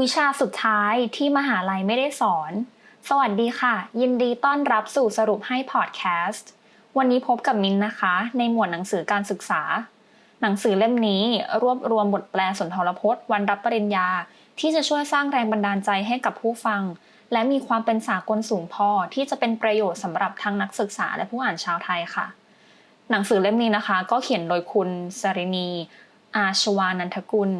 วิชาสุดท้ายที่มหาลัยไม่ได้สอน สวัสดีค่ะ ยินดีต้อนรับสู่สรุปให้พอดแคสต์ วันนี้พบกับมินนะคะ ในหมวดหนังสือการศึกษา หนังสือเล่มนี้รวบรวมบทแปลสุนทรพจน์ วันรับปริญญา ที่จะช่วยสร้างแรงบันดาลใจให้กับผู้ฟัง และมีความเป็นสากลสูงพอที่จะเป็นประโยชน์สำหรับทั้งนักศึกษาและผู้อ่านชาวไทยค่ะ หนังสือเล่มนี้นะคะ ก็เขียนโดยคุณสรินี อาชวานันทกุล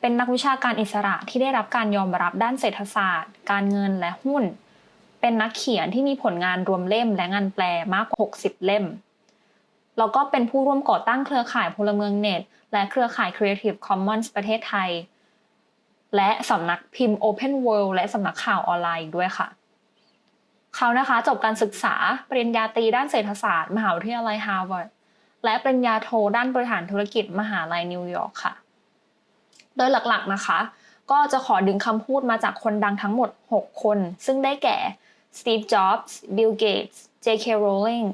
เป็นนักวิชาการอิสระที่ได้รับการยอมรับด้านเศรษฐศาสตร์ การเงินและหุ้น เป็นนักเขียนที่มีผลงานรวมเล่มและงานแปลมากกว่า 60 เล่ม แล้วก็เป็นผู้ร่วมก่อตั้งเครือข่ายพลเมืองเน็ต และเครือข่าย Creative Commons ประเทศไทย และสำนักพิมพ์ Open World และสำนักข่าวออนไลน์ด้วยค่ะ เขานะคะจบการศึกษาปริญญาตรีด้านเศรษฐศาสตร์ มหาวิทยาลัยฮาร์วาร์ดและปริญญาโทด้านบริหารธุรกิจมหาลัยนิวยอร์กค่ะ โดยหลักๆนะคะ ก็จะขอดึงคำพูดมาจากคนดังทั้งหมด 6 คน ซึ่งได้แก่ Steve Jobs Bill Gates J.K. Rowling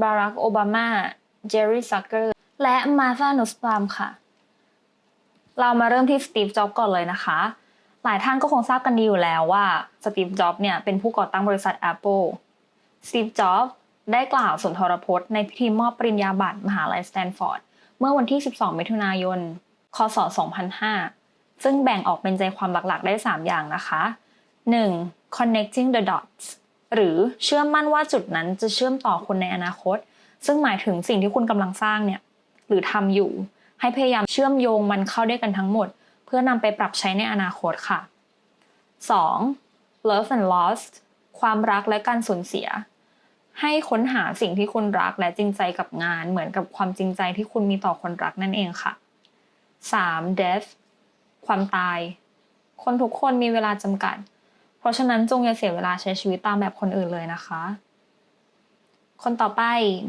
Barack Obama Jerry Zucker และ Martha Nussbaum ค่ะ เรามาเริ่มที่ Steve Jobs ก่อนเลยนะคะ หลายท่านก็คงทราบกันดีอยู่แล้วว่า Steve Jobs เนี่ยเป็นผู้ก่อตั้งบริษัท Apple Steve Jobs ได้กล่าวสุนทรพจน์ในพิธีมอบปริญญาบัตรมหาลัยสแตนฟอร์ด เมื่อวันที่ 12 มิถุนายน คศ 2005 ซึ่งแบ่งออกเป็นใจความหลักๆ ได้ 3 อย่างนะคะ 1. connecting the dots หรือเชื่อมั่นว่าจุดนั้นจะเชื่อมต่อคนในอนาคต ซึ่งหมายถึงสิ่งที่คุณกำลังสร้างเนี่ยหรือทำอยู่ ให้พยายามเชื่อมโยงมันเข้าด้วยกันทั้งหมด เพื่อนำไปปรับใช้ในอนาคตค่ะ 2. love and lost ความรักและการสูญเสีย ให้ค้นหาสิ่งที่คุณรักและจริงใจกับงาน เหมือนกับความจริงใจที่คุณมีต่อคนรักนั่นเองค่ะ 3. death ความตาย คนทุกคนมีเวลาจำกัด เพราะฉะนั้นจงอย่าเสียเวลาใช้ชีวิตตามแบบคนอื่นเลยนะคะ คนต่อไป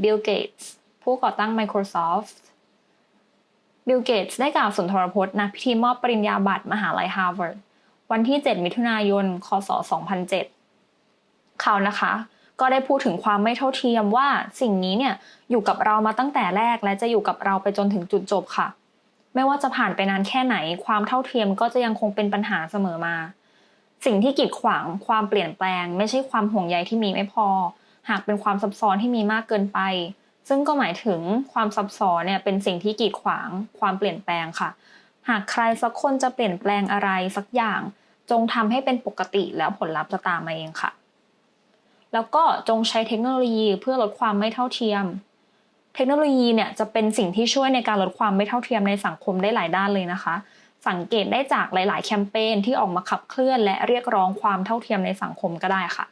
Bill Gates ผู้ก่อตั้ง Microsoft Bill Gates ได้กล่าวสุนทรพจน์ณพิธีมอบปริญญาบัตรมหาลัยฮาร์วาร์ดวันที่ 7 มิถุนายน คศ 2007 เขานะคะ ก็ได้พูดถึงความไม่เท่าเทียมว่าสิ่งนี้เนี่ยอยู่กับเรามาตั้งแต่แรกและจะอยู่กับเราไปจนถึงจุดจบค่ะ ไม่ว่าจะผ่านไปนานแค่ไหน ความเท่าเทียมก็จะยังคงเป็นปัญหาเสมอมา สิ่งที่กีดขวางความเปลี่ยนแปลง ไม่ใช่ความห่วงใยที่มีไม่พอ หากเป็นความซับซ้อนที่มีมากเกินไป ซึ่งก็หมายถึงความซับซ้อนเนี่ยเป็นสิ่งที่กีดขวาง ความเปลี่ยนแปลงค่ะ หากใครสักคนจะเปลี่ยนแปลงอะไรสักอย่าง จงทำให้เป็นปกติแล้วผลลัพธ์จะตามมาเองค่ะ แล้วก็จงใช้เทคโนโลยีเพื่อลดความไม่เท่าเทียม เทคโนโลยีเนี่ยจะเป็นสิ่งที่ช่วยในการลดความไม่เท่าเทียมในสังคมได้หลายด้านเลยนะคะ สังเกตได้จากหลาย ๆ แคมเปญที่ออกมาขับเคลื่อน และเรียกร้องความเท่าเทียมในสังคมก็ได้ค่ะ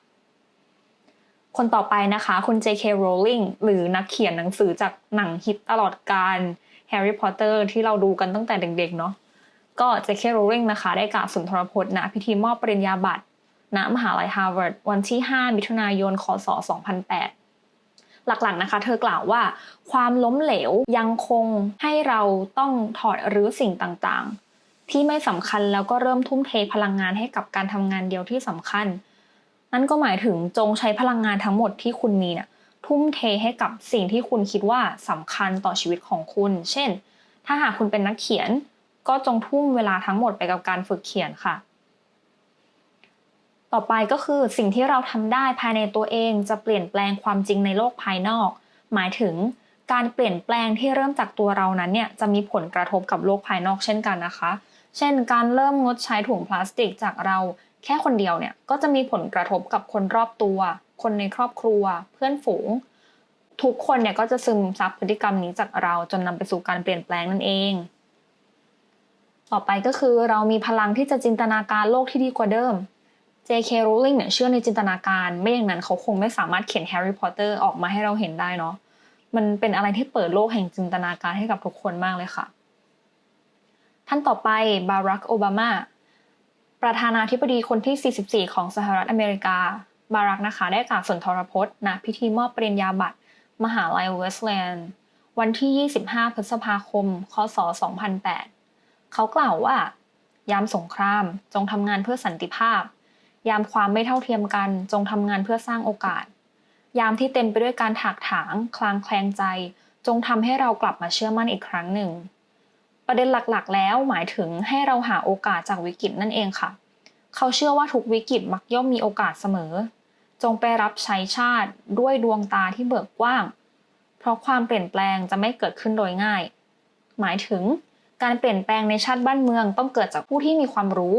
คนต่อไปนะคะคุณ J.K. Rowling หรือนักเขียนหนังสือจากหนังฮิตตลอดการ Harry Potter ที่เราดูกันตั้งแต่เด็ก ๆ เนาะก็ J.K. Rowling นะคะ ได้กล่าวสุนทรพจน์ณพิธีมอบปริญญาบัตรณมหาลัยฮาร์วาร์ดวันที่ 5 มิถุนายน คศ 2008 หลักๆนะคะ เธอกล่าวว่า ความล้มเหลวยังคงให้เราต้องถอดรื้อสิ่งต่างๆ ที่ไม่สำคัญแล้วก็เริ่มทุ่มเทพลังงานให้กับการทำงานเดียวที่สำคัญ นั่นก็หมายถึงจงใช้พลังงานทั้งหมดที่คุณมีเนี่ยทุ่มเทให้กับสิ่งที่คุณคิดว่าสำคัญต่อชีวิตของคุณ เช่น ถ้าหากคุณเป็นนักเขียน ก็จงทุ่มเวลาทั้งหมดไปกับการฝึกเขียนค่ะ ต่อไปก็คือสิ่งที่เราทำได้ภายในตัวเองจะเปลี่ยนแปลงความจริงในโลกภายนอก หมายถึงการเปลี่ยนแปลงที่เริ่มจากตัวเรานั้นเนี่ยจะมีผลกระทบกับโลกภายนอกเช่นกันนะคะ เช่น การเริ่มงดใช้ถุงพลาสติกจากเราแค่คนเดียวเนี่ยก็จะมีผลกระทบกับคนรอบตัว คนในครอบครัว เพื่อนฝูง ทุกคนเนี่ยก็จะซึมซับพฤติกรรมนี้จากเราจนนำไปสู่การเปลี่ยนแปลงนั่นเอง ต่อไปก็คือเรามีพลังที่จะจินตนาการโลกที่ดีกว่าเดิม J.K. Rowling เนี่ยเชื่อในจินตนาการไม่อย่างนั้นเขาคงไม่สามารถเขียน Harry Potter ออกมาให้เราเห็นได้เนาะมันเป็นอะไรที่เปิดโลกแห่งจินตนาการให้กับทุกคนมากเลยค่ะ ท่านต่อไปบารักโอบามาประธานาธิบดีคนที่ 44 ของสหรัฐอเมริกา บารักนะคะได้กล่าวสุนทรพจน์ณพิธีมอบปริญญาบัตรมหาลัยเวสต์แลนด์วันที่ 25 พฤษภาคม คศ 2008 เขากล่าวว่า ยามสงครามจงทำงานเพื่อสันติภาพ ยามความไม่เท่าเทียมกัน จงทำงานเพื่อสร้างโอกาส ยามที่เต็มไปด้วยการถากถาง คลางแคลงใจ จงทำให้เรากลับมาเชื่อมั่นอีกครั้งหนึ่ง ประเด็นหลักๆ แล้วหมายถึงให้เราหาโอกาสจากวิกฤตนั่นเองค่ะ เขาเชื่อว่าทุกวิกฤตมักย่อมมีโอกาสเสมอ จงไปรับใช้ชาติด้วยดวงตาที่เบิกกว้าง เพราะความเปลี่ยนแปลงจะไม่เกิดขึ้นโดยง่าย หมายถึงการเปลี่ยนแปลงในชาติบ้านเมืองต้องเกิดจากผู้ที่มีความรู้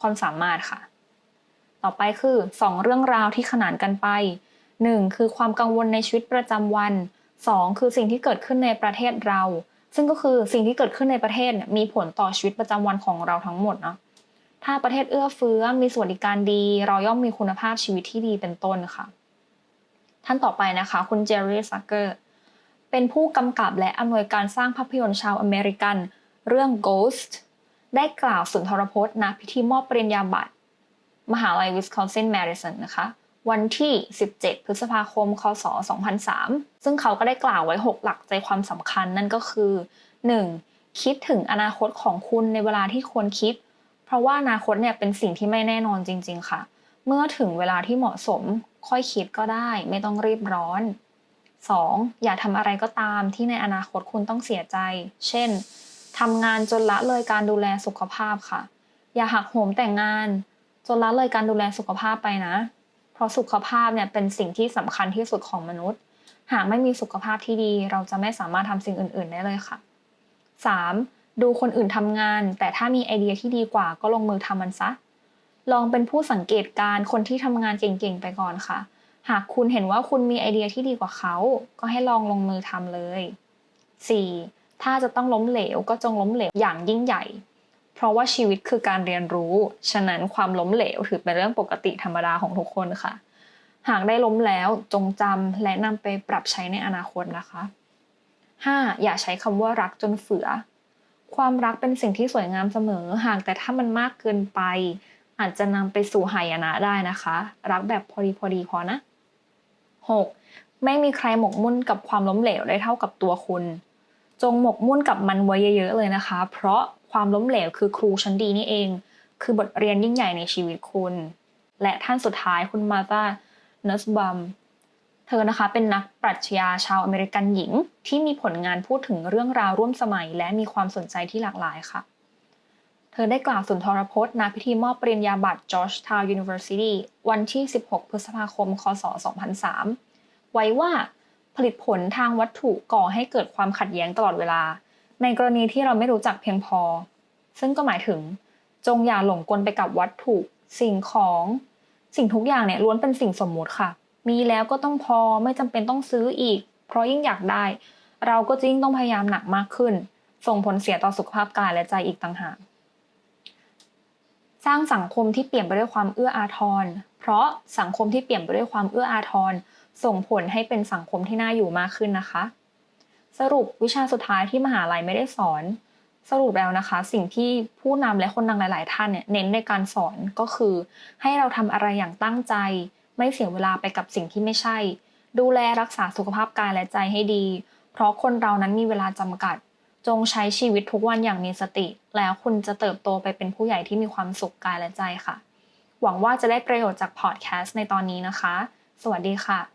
ความสามารถค่ะ ต่อไปคือ 2 เรื่องราวที่ขนานกันไป 1. คือความกังวลในชีวิตประจำวัน 2. คือสิ่งที่เกิดขึ้นในประเทศเรา ซึ่งก็คือสิ่งที่เกิดขึ้นในประเทศมีผลต่อชีวิตประจำวันของเราทั้งหมดเนาะถ้าประเทศเอื้อเฟื้อมีสวัสดิการดี เราย่อมมีคุณภาพชีวิตที่ดีเป็นต้นค่ะ ท่านต่อไปนะคะ คุณเจอร์รี่ซักเกอร์เป็นผู้กำกับและอำนวยการสร้างภาพยนตร์ชาวอเมริกัน เรื่อง Ghost ได้กล่าวสุนทรพจน์ณพิธีมอบปริญญาบัตร มหาลัยวิสคอนซินแมริสันนะคะ วันที่ 17 พฤษภาคม คศ 2003 ซึ่งเขาก็ได้กล่าวไว้ 6 หลักใจความสำคัญนั่นก็คือ 1. คิดถึงอนาคตของคุณในเวลาที่ควรคิด เพราะว่าอนาคตเนี่ยเป็นสิ่งที่ไม่แน่นอนจริง ๆ ค่ะ เมื่อถึงเวลาที่เหมาะสมค่อยคิดก็ได้ไม่ต้องรีบร้อน 2. อย่าทำอะไรก็ตามที่ในอนาคตคุณต้องเสียใจ เช่นทำงานจนละเลยการดูแลสุขภาพค่ะ อย่าหักโหมแต่งงาน จนละเลยการดูแลสุขภาพไปนะ เพราะสุขภาพเนี่ยเป็นสิ่งที่สำคัญที่สุดของมนุษย์ หากไม่มีสุขภาพที่ดี เราจะไม่สามารถทำสิ่งอื่น ๆ ได้เลยค่ะ 3. ดูคนอื่นทำงาน แต่ถ้ามีไอเดียที่ดีกว่าก็ลงมือทำมันซะ ลองเป็นผู้สังเกตการคนที่ทำงานเก่ง ๆ ไปก่อนค่ะ หากคุณเห็นว่าคุณมีไอเดียที่ดีกว่าเขา ก็ให้ลองลงมือทำเลย 4. ถ้าจะต้องล้มเหลวก็จงล้มเหลวอย่างยิ่งใหญ่ เพราะว่าชีวิตคือการเรียนรู้ ฉะนั้นความล้มเหลวถือเป็นเรื่องปกติธรรมดาของทุกคนค่ะ หากได้ล้มแล้วจงจำและนำไปปรับใช้ในอนาคตนะคะ 5. อย่าใช้คำว่ารักจนเฟือ ความรักเป็นสิ่งที่สวยงามเสมอ หากแต่ถ้ามันมากเกินไป อาจจะนำไปสู่หายนะได้นะคะ รักแบบพอดีพอดีพอนะ 6. ไม่มีใครหมกมุ่นกับความล้มเหลวได้เท่ากับตัวคุณ จงหมกมุ่นกับมันไว้เยอะๆเลยนะคะ เพราะ ความล้มเหลวคือครูชั้นดีนี่เอง คือบทเรียนยิ่งใหญ่ในชีวิตคุณ และท่านสุดท้ายคุณมาตาเนสบัมเธอนะคะเป็นนักปรัชญาชาวอเมริกันหญิง ที่มีผลงานพูดถึงเรื่องราวร่วมสมัย และมีความสนใจที่หลากหลายค่ะ เธอได้กล่าวสุนทรพจน์ณพิธีมอบปริญญาบัตร Georgetown University วันที่ 16 พฤษภาคม คศ 2003 ไว้ว่าผลิตผลทางวัตถุก่อให้เกิดความขัดแย้งตลอดเวลา ในกรณีที่เราไม่รู้จักเพียงพอ ซึ่งก็หมายถึง จงอย่าหลงกลไปกับวัตถุสิ่งของ สิ่งทุกอย่างเนี่ยล้วนเป็นสิ่งสมมุติค่ะ มีแล้วก็ต้องพอไม่จำเป็นต้องซื้ออีก เพราะยิ่งอยากได้ เราก็ยิ่งต้องพยายามหนักมากขึ้น ส่งผลเสียต่อสุขภาพกายและใจอีกต่างหากสร้างสังคมที่เปลี่ยนไปด้วยความเอื้ออาทร เพราะสังคมที่เปลี่ยนไปด้วยความเอื้ออาทร ส่งผลให้เป็นสังคมที่น่าอยู่มากขึ้นนะคะ สรุปวิชาสุดท้ายที่มหาลัยไม่ได้สอน สรุปแล้วนะคะ สิ่งที่ผู้นำและคนดังหลาย ๆ ท่านเนี่ยเน้นในการสอนก็คือ ให้เราทำอะไรอย่างตั้งใจ ไม่เสียเวลาไปกับสิ่งที่ไม่ใช่ ดูแลรักษาสุขภาพกายและใจให้ดี เพราะคนเรานั้นมีเวลาจำกัด จงใช้ชีวิตทุกวันอย่างมีสติ แล้วคุณจะเติบโตไปเป็นผู้ใหญ่ที่มีความสุขกายและใจค่ะ หวังว่าจะได้ประโยชน์จากพอดแคสต์ในตอนนี้นะคะ สวัสดีค่ะ